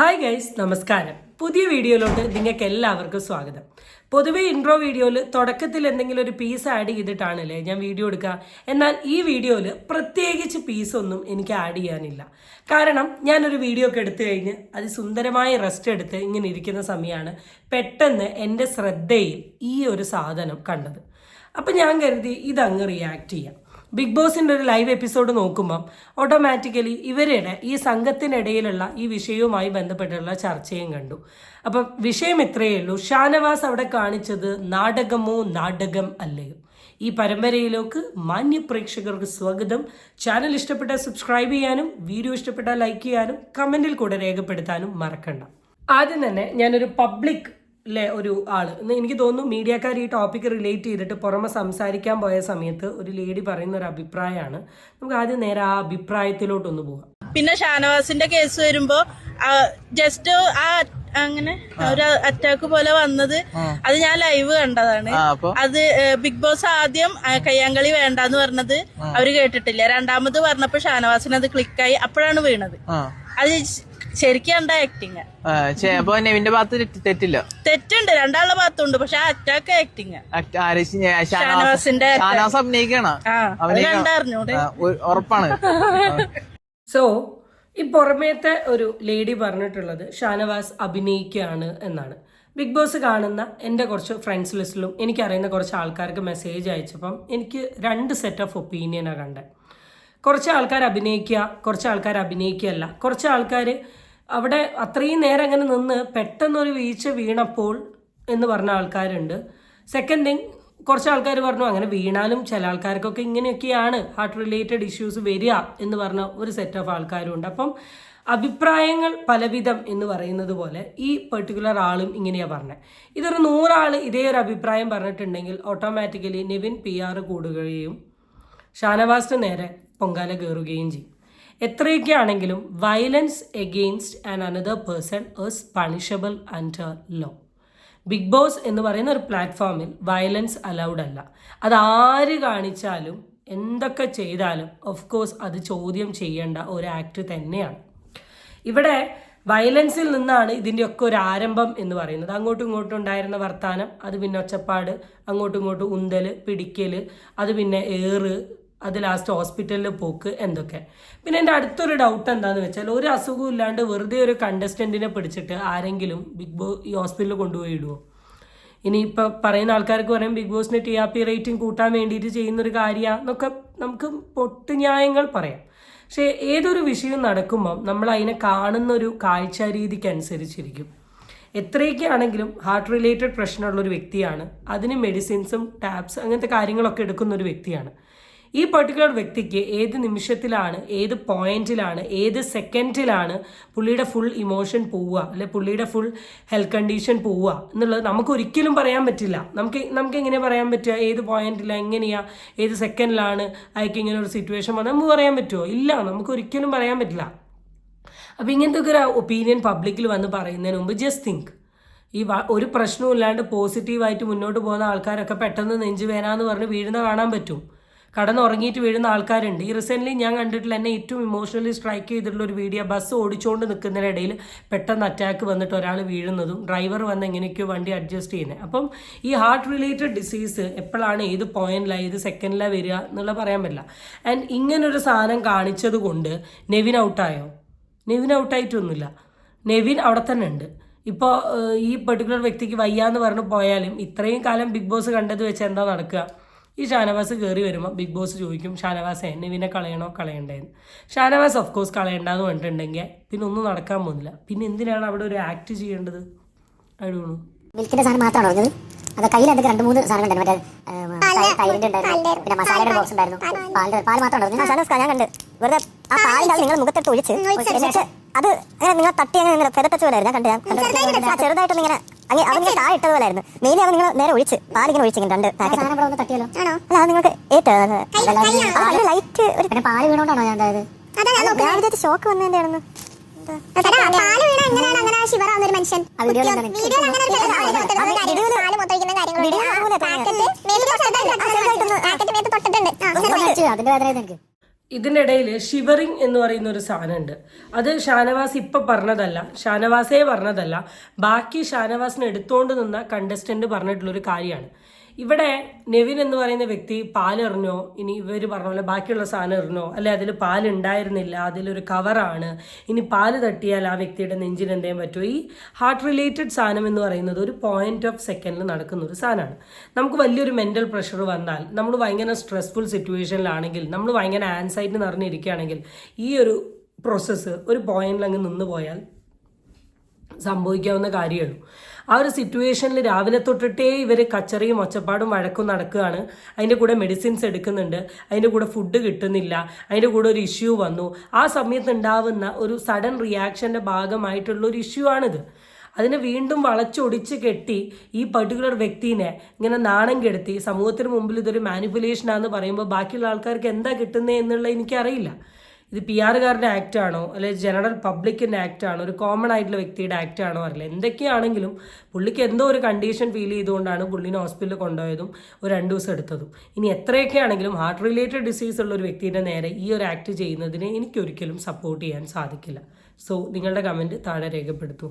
Hi guys നമസ്കാരം. പുതിയ വീഡിയോയിലോട്ട് നിങ്ങൾക്ക് എല്ലാവർക്കും സ്വാഗതം. പൊതുവേ ഇൻട്രോ വീഡിയോയിൽ തുടക്കത്തിൽ എന്തെങ്കിലും ഒരു പീസ് ആഡ് ചെയ്തിട്ടാണല്ലേ ഞാൻ വീഡിയോ എടുക്കുക? എന്നാൽ ഈ വീഡിയോയിൽ പ്രത്യേകിച്ച് പീസൊന്നും എനിക്ക് ആഡ് ചെയ്യാനില്ല. കാരണം ഞാനൊരു വീഡിയോ ഒക്കെ എടുത്തു കഴിഞ്ഞ് അത് സുന്ദരമായി റെസ്റ്റ് എടുത്ത് ഇങ്ങനെ ഇരിക്കുന്ന സമയമാണ് പെട്ടെന്ന് എന്റെ ശ്രദ്ധയിൽ ഈ ഒരു സാധനം കണ്ടത്. അപ്പം ഞാൻ കരുതി ഇതങ്ങ് റിയാക്ട് ചെയ്യാം. ബിഗ് ബോസിന്റെ ഒരു ലൈവ് എപ്പിസോഡ് നോക്കുമ്പം ഓട്ടോമാറ്റിക്കലി ഇവരുടെ ഈ സംഘത്തിനിടയിലുള്ള ഈ വിഷയവുമായി ബന്ധപ്പെട്ടുള്ള ചർച്ചയും കണ്ടു. അപ്പം വിഷയം ഇത്രയേ ഉള്ളൂ. ഷാനവാസ് അവിടെ കാണിച്ചത് നാടകമോ നാടകം അല്ലയോ ഈ പരമ്പരയിലേക്ക് മാന്യ പ്രേക്ഷകർക്ക് സ്വാഗതം. ചാനൽ ഇഷ്ടപ്പെട്ടാൽ സബ്സ്ക്രൈബ് ചെയ്യാനും വീഡിയോ ഇഷ്ടപ്പെട്ടാൽ ലൈക്ക് ചെയ്യാനും കമന്റിൽ കൂടെ രേഖപ്പെടുത്താനും മറക്കണ്ട. ആദ്യം തന്നെ ഞാനൊരു പബ്ലിക് ലെ ഒരു ആൾ. ഇന്ന് എനിക്ക് തോന്നുന്നു മീഡിയക്കാർ ഈ ടോപ്പിക്ക് റിലേറ്റ് ചെയ്തിട്ട് പുറമെ സംസാരിക്കാൻ പോയ സമയത്ത് ഒരു ലേഡി പറയുന്ന ഒരു അഭിപ്രായമാണ് നമുക്ക് ആദ്യം നേരെ ആ അഭിപ്രായത്തിലോട്ടൊന്ന് പോകാം പിന്നെ ഷാനവാസിന്റെ കേസ് വരുമ്പോ ജസ്റ്റ് ആ അങ്ങനെ ഒരു അറ്റാക്ക് പോലെ വന്നത് അത് ഞാൻ ലൈവ് കണ്ടതാണ്. അത് ബിഗ് ബോസ് ആദ്യം കയ്യാങ്കളി വേണ്ടെന്ന് പറഞ്ഞത് അവർ കേട്ടിട്ടില്ല. രണ്ടാമത് പറഞ്ഞപ്പോ ഷാനവാസിന് അത് ക്ലിക്കായി അപ്പോഴാണ് വീണത്. അത് ശരിക്കും കണ്ട ആക്ടിങ് അപ്പൊ നെവിന്റെ ഭാഗത്ത് തെറ്റ് തെറ്റില്ല. തെറ്റുണ്ട് രണ്ടാളുടെ ഭാഗത്തുണ്ട് പക്ഷെ അറ്റാക്ക് ആക്ടിങ് ഷാനവാസിന്റെ ഷാനവാസ് അഭിനയിക്കണ? ഉറപ്പാണ്. സോ ഈ പുറമേത്തെ ഒരു ലേഡി പറഞ്ഞിട്ടുള്ളത് ഷാനവാസ് അഭിനയിക്കുകയാണ് എന്നാണ്. ബിഗ് ബോസ് കാണുന്ന എന്റെ കുറച്ച് ഫ്രണ്ട്സ് ലിസ്റ്റിലും എനിക്കറിയുന്ന കുറച്ച് ആൾക്കാർക്ക് മെസ്സേജ് അയച്ചപ്പം എനിക്ക് രണ്ട് സെറ്റ് ഓഫ് ഒപ്പീനിയനാണ് കണ്ടത് കുറച്ച് ആൾക്കാർ അഭിനയിക്കുക കുറച്ച് ആൾക്കാർ അഭിനയിക്കുകയല്ല. കുറച്ച് ആൾക്കാർ അവിടെ അത്രയും നേരം അങ്ങനെ നിന്ന് പെട്ടെന്നൊരു വീഴ്ച വീണപ്പോൾ എന്ന് പറഞ്ഞ ആൾക്കാരുണ്ട്. സെക്കൻഡ് തിങ് കുറച്ച് ആൾക്കാർ പറഞ്ഞു അങ്ങനെ വീണാലും ചില ആൾക്കാർക്കൊക്കെ ഇങ്ങനെയൊക്കെയാണ് ഹാർട്ട് റിലേറ്റഡ് ഇഷ്യൂസ് വരിക എന്ന് പറഞ്ഞ ഒരു സെറ്റ് ഓഫ് ആൾക്കാരും ഉണ്ട് അപ്പം അഭിപ്രായങ്ങൾ പലവിധം എന്ന് പറയുന്നത് പോലെ ഈ പെർട്ടിക്കുലർ ആളും ഇങ്ങനെയാണ് പറഞ്ഞത് ഇതൊരു നൂറാൾ ഇതേ ഒരു അഭിപ്രായം പറഞ്ഞിട്ടുണ്ടെങ്കിൽ ഓട്ടോമാറ്റിക്കലി നിവിൻ പി ആർ കൂടുകയും ഷാനവാസിന് നേരെ പൊങ്കാല കയറുകയും ചെയ്യും. എത്രയൊക്കെ ആണെങ്കിലും violence against and another person is punishable under law Bigg Boss എന്ന് പറയുന്ന ഒരു പ്ലാറ്റ്ഫോമിൽ വയലൻസ് അലൗഡ് അല്ല. അത് ആര് കാണിച്ചാലും എന്തൊക്കെ ചെയ്താലും ഓഫ് കോഴ്സ് അത് ചോദ്യം ചെയ്യേണ്ട ഒരു ആക്ട് തന്നെയാണ്. ഇവിടെ വയലൻസിൽ നിന്നാണ് ഇതിന്റെയൊക്കെ ഒരു ആരംഭം എന്ന് പറയുന്നത്. അങ്ങോട്ടും ഇങ്ങോട്ടും ഉണ്ടായിരുന്ന വർത്താനം അത് പിന്നെ ഒച്ചപ്പാട് അങ്ങോട്ടും ഇങ്ങോട്ടും ഉന്തൽ പിടിക്കൽ അത് പിന്നെ ഏറ് അത് ലാസ്റ്റ് ഹോസ്പിറ്റലിൽ പോക്ക് എന്തൊക്കെ? പിന്നെ എന്റെ അടുത്തൊരു ഡൗട്ട് എന്താണെന്ന് വെച്ചാൽ ഒരു അസുഖവും ഇല്ലാണ്ട് വെറുതെ ഒരു കണ്ടസ്റ്റന്റിനെ പിടിച്ചിട്ട് ആരെങ്കിലും ബിഗ് ബോസ് ഈ ഹോസ്പിറ്റലിൽ കൊണ്ടുപോയി ഇടുമോ ഇനി ഇനിയിപ്പോൾ പറയുന്ന ആൾക്കാർക്ക് പറയും ബിഗ് ബോസിന് ടി ആർ പി റേറ്റിംഗ് കൂട്ടാൻ വേണ്ടിയിട്ട് ചെയ്യുന്നൊരു കാര്യമാണ് എന്നൊക്കെ നമുക്ക് പൊട്ട് ന്യായങ്ങൾ പറയാം. പക്ഷേ ഏതൊരു വിഷയം നടക്കുമ്പം നമ്മൾ അതിനെ കാണുന്ന ഒരു കാഴ്ച രീതിക്കനുസരിച്ചിരിക്കും. അനുസരിച്ചിരിക്കും എത്രയൊക്കെ ആണെങ്കിലും ഹാർട്ട് റിലേറ്റഡ് പ്രശ്നമുള്ള ഒരു വ്യക്തിയാണ് അതിന് മെഡിസിൻസും ടാബ്സ് അങ്ങനത്തെ കാര്യങ്ങളൊക്കെ എടുക്കുന്ന ഒരു വ്യക്തിയാണ്. ഈ പെർട്ടിക്കുലർ വ്യക്തിക്ക് ഏത് നിമിഷത്തിലാണ് ഏത് പോയിന്റിലാണ് ഏത് സെക്കൻഡിലാണ് പുള്ളിയുടെ ഫുൾ ഇമോഷൻ പോവുക അല്ലെ പുള്ളിയുടെ ഫുൾ ഹെൽത്ത് കണ്ടീഷൻ പോവുക എന്നുള്ളത് നമുക്ക് ഒരിക്കലും പറയാൻ പറ്റില്ല. നമുക്ക് നമുക്ക് എങ്ങനെ പറയാൻ പറ്റുക? ഏത് പോയിന്റിലാണ് എങ്ങനെയാ ഏത് സെക്കൻഡിലാണ് അയക്ക് ഇങ്ങനെ ഒരു സിറ്റുവേഷൻ വന്നാൽ നമുക്ക് പറയാൻ പറ്റുമോ? ഇല്ല നമുക്ക് ഒരിക്കലും പറയാൻ പറ്റില്ല. അപ്പോൾ ഇങ്ങനത്തെ ഒരു ഒപ്പീനിയൻ പബ്ലിക്കിൽ വന്ന് പറയുന്നതിന് മുമ്പ് ജസ്റ്റ് തിങ്ക് ഈ ഒരു പ്രശ്നവും ഇല്ലാണ്ട് പോസിറ്റീവായിട്ട് മുന്നോട്ട് പോകുന്ന ആൾക്കാരൊക്കെ പെട്ടെന്ന് നെഞ്ചു വേനാന്ന് പറഞ്ഞ് വീഴുന്ന കാണാൻ പറ്റും. കടന്നുറങ്ങിയിട്ട് വീഴുന്ന ആൾക്കാരുണ്ട്. ഈ റീസെന്റ്ലി ഞാൻ കണ്ടിട്ടുള്ള എന്നെ ഏറ്റവും ഇമോഷണലി സ്ട്രൈക്ക് ചെയ്തിട്ടുള്ള ഒരു വീഡിയോ ബസ് ഓടിച്ചുകൊണ്ട് നിൽക്കുന്നതിനിടയിൽ പെട്ടെന്ന് അറ്റാക്ക് വന്നിട്ട് ഒരാൾ വീഴുന്നതും ഡ്രൈവർ വന്ന് എങ്ങനെയൊക്കെയോ വണ്ടി അഡ്ജസ്റ്റ് ചെയ്യുന്നത് അപ്പം ഈ ഹാർട്ട് റിലേറ്റഡ് ഡിസീസ് എപ്പോഴാണ് ഏത് പോയിന്റിലാണ് ഏത് സെക്കൻഡിലാണ് വരിക എന്നുള്ള പറയാൻ പറ്റില്ല. ആൻഡ് ഇങ്ങനൊരു സാധനം കാണിച്ചത് കൊണ്ട് നെവിൻ ഔട്ടായോ നെവിൻ ഔട്ടായിട്ടൊന്നുമില്ല നെവിൻ അവിടെ തന്നെ ഉണ്ട്. ഇപ്പോൾ ഈ പെർട്ടിക്കുലർ വ്യക്തിക്ക് വയ്യാന്ന് പറഞ്ഞു പോയാലും ഇത്രയും കാലം ബിഗ് ബോസ് കണ്ടത് വെച്ച് എന്താ നടക്കുക? ഈ ഷാനവാസ് കയറി വരുമ്പോൾ ബിഗ് ബോസ് ചോദിക്കും ഷാനവാസ് നെവിനെ കളയണോ? കളയണ്ടേന്ന്. ഷാനവാസ് ഓഫ് കോഴ്സ് കളയണ്ടെന്ന് പറഞ്ഞിട്ടുണ്ടെങ്കിൽ പിന്നെ ഒന്നും നടക്കാൻ പോകുന്നില്ല. പിന്നെ എന്തിനാണ് അവിടെ ഒരു ആക്ട് ചെയ്യേണ്ടത്? അടിപൊളി മിൽക്കിന്റെ സാധനം മാത്രമാണോ പറഞ്ഞത്? അത് കയ്യിൽ എന്തൊക്കെ രണ്ട് മൂന്ന് സാധനം ഉണ്ടായിരുന്നു മറ്റേ തൈരിന്റെ ഉണ്ടായിരുന്നു. പിന്നെ മസാലയുടെ ബോക്സ് ഉണ്ടായിരുന്നു. പാലിന്റെ പാൽ മാത്രമാണോ പറഞ്ഞത്? ഞാൻ കണ്ട്. വെറുതെ ആ പാലിന്റെ അത് നിങ്ങൾ മുഖത്തെടുത്ത് ഒഴിച്ച് അത് അങ്ങനെ നിങ്ങൾ തട്ടി അങ്ങനെ ഫെതട്ടച്ച് പോലെ ഞാൻ കണ്ടു ഞാൻ കണ്ടു. അവൻ ഇങ്ങനെ അങ്ങനെ അവന് താഴെ ഇട്ടത് പോലായിരുന്നു. അവൻ നിങ്ങൾ നേരെ ഒഴിച്ച് പാലിങ്ങനെ ഒഴിച്ച് രണ്ട് പാക്കറ്റ് തട്ടിയല്ലോ. ആണോ? അല്ല നിങ്ങൾക്ക് ഏറ്റ് ലൈറ്റ് ഒരു പാൽ വീണോണ്ടാണോ ഞാൻ അതായത് ഞാൻ വിചാരിച്ച ഷോക്ക് വന്നതിന്റെ ആണെന്ന് മനുഷ്യൻ? അതിന്റെ വേദന എനിക്ക് ഇതിനിടയിൽ ഷിവറിങ് എന്ന് പറയുന്ന ഒരു സാധനമുണ്ട്. അത് ഷാനവാസ് ഇപ്പം പറഞ്ഞതല്ല ഷാനവാസേ പറഞ്ഞതല്ല. ബാക്കി ഷാനവാസിനെ എടുത്തുകൊണ്ട് നിന്ന കണ്ടസ്റ്റന്റ് പറഞ്ഞിട്ടുള്ളൊരു കാര്യമാണ്. ഇവിടെ നെവിൻ എന്ന് പറയുന്ന വ്യക്തി പാലെറിഞ്ഞോ? ഇനി ഇവർ പറഞ്ഞ പോലെ ബാക്കിയുള്ള സാധനം എറിഞ്ഞോ? അല്ലെ അതിൽ പാലുണ്ടായിരുന്നില്ല അതിലൊരു കവറാണ് ഇനി പാൽ തട്ടിയാൽ ആ വ്യക്തിയുടെ നെഞ്ചിന് എന്തേലും പറ്റുമോ ഈ ഹാർട്ട് റിലേറ്റഡ് സാധനം എന്ന് പറയുന്നത് ഒരു പോയിന്റ് ഓഫ് സെക്കൻഡിൽ നടക്കുന്ന ഒരു സാധനമാണ്. നമുക്ക് വലിയൊരു മെന്റൽ പ്രഷർ വന്നാൽ നമ്മൾ ഭയങ്കര സ്ട്രെസ്ഫുൾ സിറ്റുവേഷനിലാണെങ്കിൽ നമ്മൾ ഭയങ്കര ആൻസൈറ്റി നിറഞ്ഞിരിക്കുകയാണെങ്കിൽ ഈ ഒരു പ്രോസസ്സ് ഒരു പോയിന്റിൽ അങ്ങ് നിന്ന് പോയാൽ സംഭവിക്കാവുന്ന കാര്യമുള്ളൂ ആ ഒരു സിറ്റുവേഷനിൽ രാവിലെ തൊട്ടിട്ടേ ഇവർ കച്ചറിയും ഒച്ചപ്പാടും വഴക്കും നടക്കുകയാണ്. അതിന്റെ കൂടെ മെഡിസിൻസ് എടുക്കുന്നുണ്ട്. അതിന്റെ കൂടെ ഫുഡ് കിട്ടുന്നില്ല. അതിന്റെ കൂടെ ഒരു ഇഷ്യൂ വന്നു. ആ സമയത്ത് ഉണ്ടാവുന്ന ഒരു സഡൻ റിയാക്ഷന്റെ ഭാഗമായിട്ടുള്ള ഒരു ഇഷ്യൂ ആണിത്. അതിനെ വീണ്ടും വളച്ചൊടിച്ച് കെട്ടി ഈ പർട്ടിക്കുലർ വ്യക്തിനെ ഇങ്ങനെ നാണം കെടുത്തി സമൂഹത്തിന് മുമ്പിൽ ഇതൊരു മാനിപ്പുലേഷനാണെന്ന് പറയുമ്പോൾ ബാക്കിയുള്ള ആൾക്കാർക്ക് എന്താ കിട്ടുന്നത് എന്നുള്ളത് എനിക്കറിയില്ല. ഇത് പി ആറുകാരുടെ ആക്ട് ആണോ? അല്ലെങ്കിൽ ജനറൽ പബ്ലിക്കിന്റെ ആക്ട് ആണോ? ഒരു കോമൺ ആയിട്ടുള്ള വ്യക്തിയുടെ ആക്ട് ആണോ അറിയില്ല. എന്തൊക്കെയാണെങ്കിലും പുള്ളിക്ക് എന്തോ ഒരു കണ്ടീഷൻ ഫീൽ ചെയ്തുകൊണ്ടാണ് പുള്ളിനെ ഹോസ്പിറ്റലിൽ കൊണ്ടുപോയതും ഒരു രണ്ട് ദിവസം എടുത്തതും. ഇനി എത്രയൊക്കെ ആണെങ്കിലും ഹാർട്ട് റിലേറ്റഡ് ഡിസീസ് ഉള്ള ഒരു വ്യക്തിയുടെ നേരെ ഈ ഒരു ആക്ട് ചെയ്യുന്നതിനെ എനിക്കൊരിക്കലും സപ്പോർട്ട് ചെയ്യാൻ സാധിക്കില്ല. സോ നിങ്ങളുടെ കമന്റ് താഴെ രേഖപ്പെടുത്തൂ.